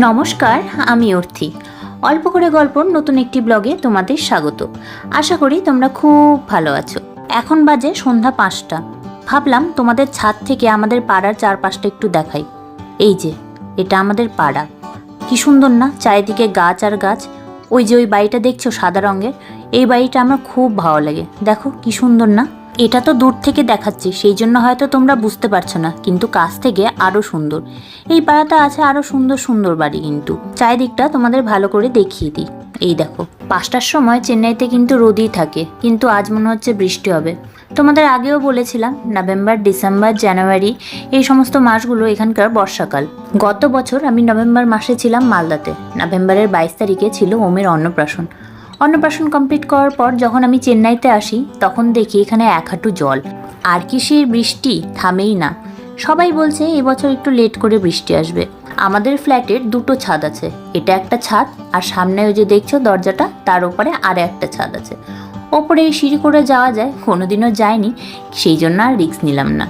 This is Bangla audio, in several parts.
নমস্কার, আমি অর্থি। অল্প করে গল্পর নতুন একটি ব্লগে তোমাদের স্বাগত। আশা করি তোমরা খুব ভালো আছো। এখন বাজে সন্ধ্যা পাঁচটা। ভাবলাম তোমাদের ছাদ থেকে আমাদের পাড়ার চারপাশটা একটু দেখাই। এই যে, এটা আমাদের পাড়া। কি সুন্দর না, চারিদিকে গাছ আর গাছ। ওই যে ওই বাড়িটা দেখছ সাদা রঙের? এই বাড়িটা আমার খুব ভালো লাগে। দেখো, কি সুন্দর না? এটা তো দূর থেকে দেখাচ্ছি, সেই জন্য হয়তো তোমরা বুঝতে পারছ না, কিন্তু কাছ থেকে আরও সুন্দর। এই পাড়াতে আছে আরও সুন্দর সুন্দর বাড়ি কিন্তু। চারিদিকটা তোমাদের ভালো করে দেখিয়ে দিই। এই দেখো, পাঁচটার সময় চেন্নাইতে কিন্তু রোদই থাকে, কিন্তু আজ মনে হচ্ছে বৃষ্টি হবে। তোমাদের আগেও বলেছিলাম, নভেম্বর, ডিসেম্বর, জানুয়ারি, এই সমস্ত মাসগুলো এখানকার বর্ষাকাল। গত বছর আমি নভেম্বর মাসে ছিলাম মালদাতে, নভেম্বরের বাইশ তারিখে ছিল ওমের অন্নপ্রাশন। অন্নপ্রাশন কমপ্লিট করার পর যখন আমি চেন্নাইতে আসি, তখন দেখি এখানে এক হাঁটু জল। আর কিসের বৃষ্টি, থামেই না। সবাই বলছে এবছর একটু লেট করে বৃষ্টি আসবে। আমাদের ফ্ল্যাটের দুটো ছাদ আছে। এটা একটা ছাদ, আর সামনে ওই যে দেখছ দরজাটা, তার ওপরে আর একটা ছাদ আছে। ওপরে সিঁড়ি করে যাওয়া যায়, কোনোদিনও যায়নি, সেই জন্য আর রিস্ক নিলাম না।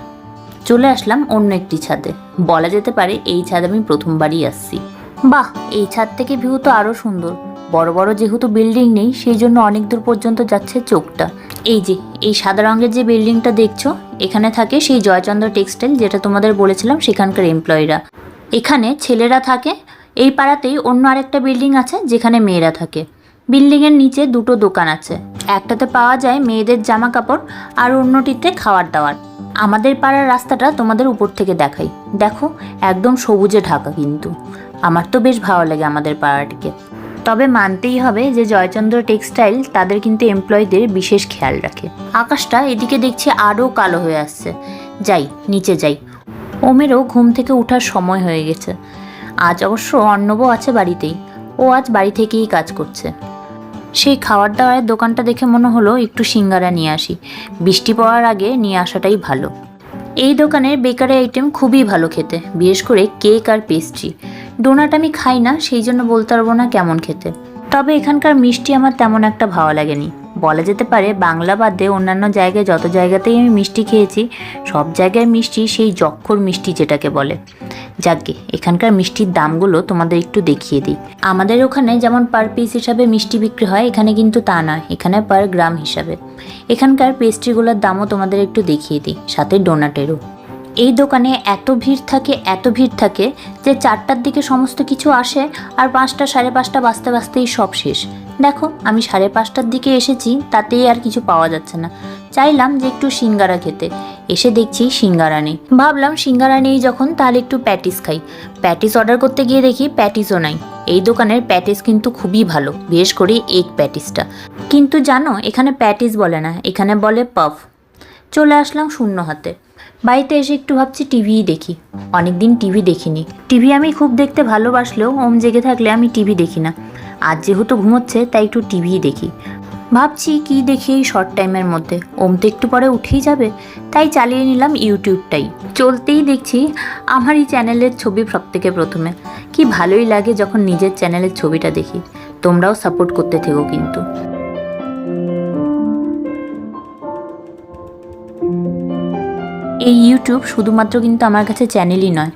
চলে আসলাম অন্য একটি ছাদে। বলা যেতে পারে, এই ছাদ আমি প্রথমবারই আসছি। বাহ! এই ছাদ থেকে ভিউ তো আরও সুন্দর। বড় বড় যেহেতু বিল্ডিং নেই, সেই জন্য অনেক দূর পর্যন্ত যাচ্ছে চোখটা। এই যে, এই সাদা রঙের যে বিল্ডিংটা দেখছ, এখানে থাকে সেই জয়চন্দ্র টেক্সটাইল যেটা তোমাদের বলেছিলাম সেখানকার এমপ্লয়িরা এখানে ছেলেরা থাকে, এই পাড়াতেই অন্য আরেকটা বিল্ডিং আছে যেখানে মেয়েরা থাকে। বিল্ডিংয়ের নিচে দুটো দোকান আছে। একটাতে পাওয়া যায় মেয়েদের জামা কাপড় আর অন্যটিতে খাওয়ার দাওয়ার। আমাদের পাড়ার রাস্তাটা তোমাদের উপর থেকে দেখাই। দেখো, একদম সবুজে ঢাকা কিন্তু। আমার তো বেশ ভালো লাগে আমাদের পাড়াটিকে। তবে মানতেই হবে যে জয়চন্দ্র টেক্সটাইল তাদের কিন্তু এমপ্লয়ীদের বিশেষ খেয়াল রাখে। আকাশটা এদিকে দেখছি আরও কালো হয়ে আসছে। যাই, নিচে যাই। ওমেরও ঘুম থেকে ওঠার সময় হয়ে গেছে। আজ অবশ্য অর্ণবও আছে বাড়িতেই। ও আজ বাড়ি থেকেই কাজ করছে। সেই খাবার দাবারের দোকানটা দেখে মনে হলো একটু সিঙ্গারা নিয়ে আসি। বৃষ্টি পড়ার আগে নিয়ে আসাটাই ভালো। এই দোকানের বেকারি আইটেম খুবই ভালো খেতে, বিশেষ করে কেক আর পেস্ট্রি ডোনাট আমি খাই না, সেই জন্য বলতে পারব না কেমন খেতে। তবে এখানকার মিষ্টি আমার তেমন একটা ভালো লাগেনি। বলা যেতে পারে বাংলা বাদে অন্যান্য জায়গায় যত জায়গাতেই আমি মিষ্টি খেয়েছি, সব জায়গায় মিষ্টি সেই যক্ষর মিষ্টি যেটাকে বলে। যাকগে, এখানকার মিষ্টির দামগুলো তোমাদের একটু দেখিয়ে দিই। আমাদের ওখানে যেমন পার পিস হিসাবে মিষ্টি বিক্রি হয়, এখানে কিন্তু তা নয় এখানে পার গ্রাম হিসাবে। এখানকার পেস্ট্রিগুলোর দামও তোমাদের একটু দেখিয়ে দিই, সাথে ডোনাটেরও এই দোকানে এত ভিড় থাকে, এত ভিড় থাকে যে চারটার দিকে সমস্ত কিছু আসে আর পাঁচটা সাড়ে পাঁচটা বাজতে বাজতেই সব শেষ। দেখো, আমি সাড়ে পাঁচটার দিকে এসেছি, তাতেই আর কিছু পাওয়া যাচ্ছে না। চাইলাম যে একটু সিঙ্গারা খেতে। এসে দেখছি সিঙ্গারা নেই। ভাবলাম সিঙ্গারা নেই যখন, তাহলে একটু প্যাটিস খাই। প্যাটিস অর্ডার করতে গিয়ে দেখি প্যাটিসও নাই। এই দোকানের প্যাটিস কিন্তু খুবই ভালো, বিশেষ করে এগ প্যাটিসটা। কিন্তু জানো, এখানে প্যাটিস বলে না, এখানে বলে পাফ। চলে আসলাম শূন্য হাতে। বাড়িতে এসে একটু ভাবছি টিভিই দেখি। অনেক দিন টিভি দেখিনি। টিভি আমি খুব দেখতে ভালোবাসলেও ওম জেগে থাকলে আমি টিভি দেখি না। আজ যেহেতু ঘুমোচ্ছে, তাই একটু টিভিই দেখি। ভাবছি কি দেখি এই শর্ট টাইমের মধ্যে। ওম তো একটু পরে উঠেই যাবে, তাই চালিয়ে নিলাম ইউটিউবটাই। চলতেই দেখছি আমার এই চ্যানেলের ছবি সব থেকে প্রথমে। কি ভালোই লাগে যখন নিজের চ্যানেলের ছবিটা দেখি। তোমরাও সাপোর্ট করতে থেকো কিন্তু। এই ইউটিউব শুধুমাত্র কিন্তু আমার কাছে চ্যানেলই নয়।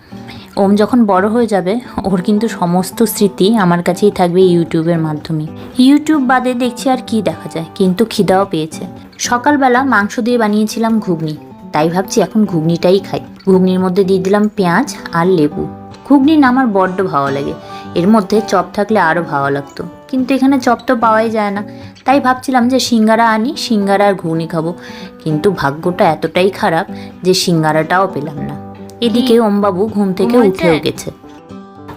ওম যখন বড় হয়ে যাবে, ওর কিন্তু সমস্ত স্মৃতি আমার কাছেই থাকবে ইউটিউবের মাধ্যমে। ইউটিউব বাদে দেখছি আর কি দেখা যায়, কিন্তু খিদাও পেয়েছে। সকালবেলা মাংস দিয়ে বানিয়েছিলাম ঘুগনি, তাই ভাবছি এখন ঘুগনিটাই খাই। ঘুগনির মধ্যে দিয়ে দিলাম পেঁয়াজ আর লেবু। ঘুগনি না আমার বড্ড ভালো লাগে, এর মধ্যে চপ থাকলে আরও ভালো লাগতো। কিন্তু এখানে চপ তো পাওয়াই যায় না। তাই ভাবছিলাম যে সিঙ্গারা আনি সিঙ্গারা আর ঘুগনি খাব। কিন্তু ভাগ্যটা এতটাই খারাপ যে সিঙ্গারাটাও পেলাম না। এদিকে ওমবাবু ঘুম থেকে উঠেও গেছে।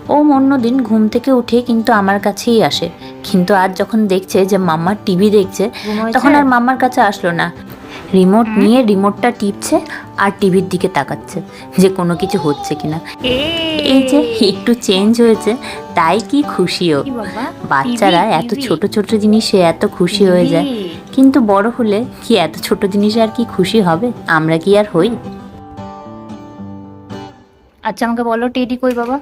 ওম অন্যদিন ঘুম থেকে উঠে কিন্তু আমার কাছেই আসে। কিন্তু আজ যখন দেখছে যে মাম্মার টিভি দেখছে তখন আর মাম্মার কাছে আসলো না। রিমোট নিয়ে রিমোটটা টিপছে আর টিভির দিকে তাকাচ্ছে যে কোনো কিছু হচ্ছে কিনা। এই যে একটু চেঞ্জ হয়েছে তাই কি খুশিও বাচ্চারা এত ছোট ছোট জিনিসে এত খুশি হয়ে যায়। কিন্তু বড় হলে কি এত ছোট জিনিসে আর কি খুশি হবে? আমরা কি আর হই? আচ্ছা আমাকে বলো টেডি কই বাবা?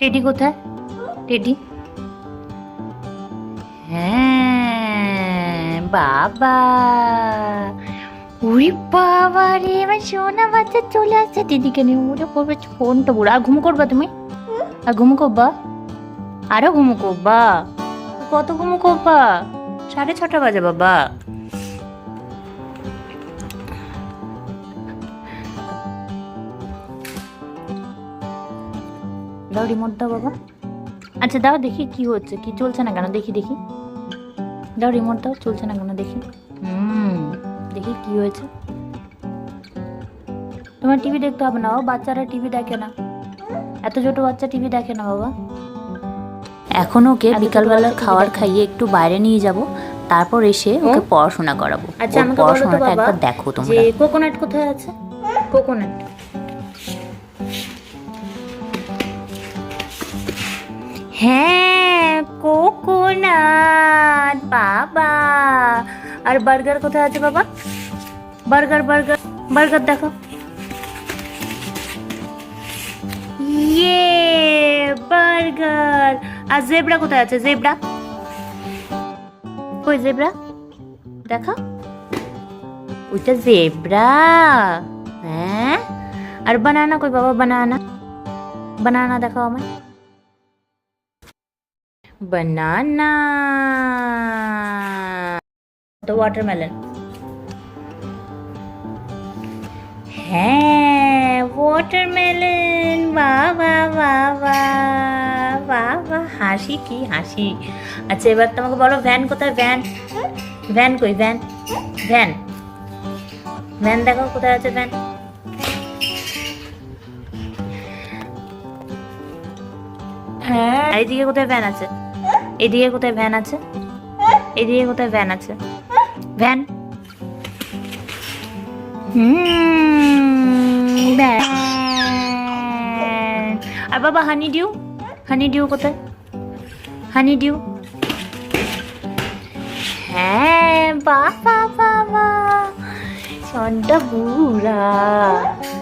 টেডি কোথায়? টেডি? হ্যাঁ। বাবা। উই বাবা রে আমার সোনা বাচ্চা চলে আসছে। দিদিকে নিয়ে উঠে পড়বে ফোনটা বুড়ো আর ঘুম করবা তুমি? আর ঘুমু কব্বা আরও ঘুমু কব্বা কত ঘুমু কব্বা সাড়ে ছটা বাজে বাবা। দাও রিমোট দাও বাবা। আচ্ছা দাও দেখি কি হচ্ছে কি চলছে না কেন? দেখি দেখি। দাও রিমোট দাও চলছে না কেন দেখি। হুম। দেখি কি হয়েছে। তোমার টিভি দেখতে হবে না ও বাচ্চারা টিভি দেখে না। এত ছোট বাচ্চা টিভি দেখে না বাবা। এখন ওকে বিকালবেলা খাওয়ার খাইয়ে একটু বাইরে নিয়ে যাব তারপর এসে ওকে পড়াশোনা করাবো। আচ্ছা, আমাকে পড়াশোনাটা একবার দেখো যে তোমরা কোকোনাট কোথায় আছে? কোকোনাট হ্যাঁ কোকোনাট বাবা। আর বার্গার কোথায় আছে বাবা? বার্গার বার্গার বার্গার দেখো। ইয়ে বার্গার। আর জেব্রা কোথায় আছে? জেব্রা? কই জেব্রা? দেখো। ওইটা জেব্রা। হ্যাঁ? আর বানানা কই বাবা, বানানা? বানানা দেখাও আমায়। বানানা তো ওয়াটারমেলন হ্যাঁ ওয়াটারমেলন বাহ বাহ বাহ বাহ বাহ বাহ হাসি কি হাসি? আচ্ছা এবার তোমাকে বলো ভ্যান কোথায়? ভ্যান ভ্যান কই? ভ্যান ভ্যান ভ্যান দেখো কোথায় আছে ভ্যান হ্যাঁ এইদিকে কোথায় ভ্যান আছে? এদিকে কোথায় ভ্যান আছে? এদিকে কোথায় ভ্যান আছে? ভ্যান ভ্যান আর বাবা হানি ডিউ হানি ডিউ কোথায়? হানি ডিউ হ্যাঁ বাবা বাবা সনটা বুড়া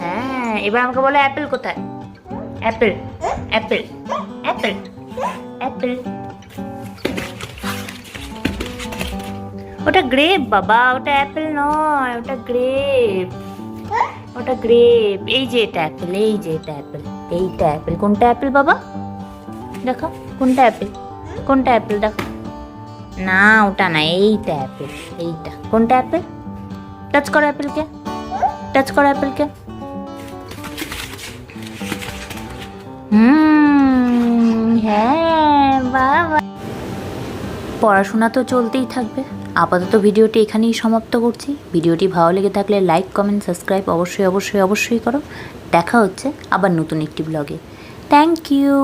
হ্যাঁ এবার আমাকে বলো অ্যাপেল কোথায়? Apple apple apple. অ্যাপেল ওটা গ্রেপ বাবা, ওটা অ্যাপেল নয়, ওটা গ্রেপ ওটা গ্রেপ এই যে এটা অ্যাপেল এই যে এটা অ্যাপেল এইটা অ্যাপেল কোনটা অ্যাপেল বাবা? দেখো, কোনটা অ্যাপেল কোনটা অ্যাপেল দেখো। না, ওটা না, এইটা অ্যাপেল এইটা। কোনটা অ্যাপেল টাচ করো অ্যাপেলকে টাচ করো অ্যাপেলকে হুম। হ্যাঁ বাবা। পড়াশোনা তো চলতেই থাকবে। আপাতত ভিডিওটি এখানেই সমাপ্ত করছি। ভিডিওটি ভালো লেগে থাকলে লাইক, কমেন্ট, সাবস্ক্রাইব অবশ্যই অবশ্যই অবশ্যই করো। দেখা হচ্ছে আবার নতুন একটি ব্লগে। Thank you.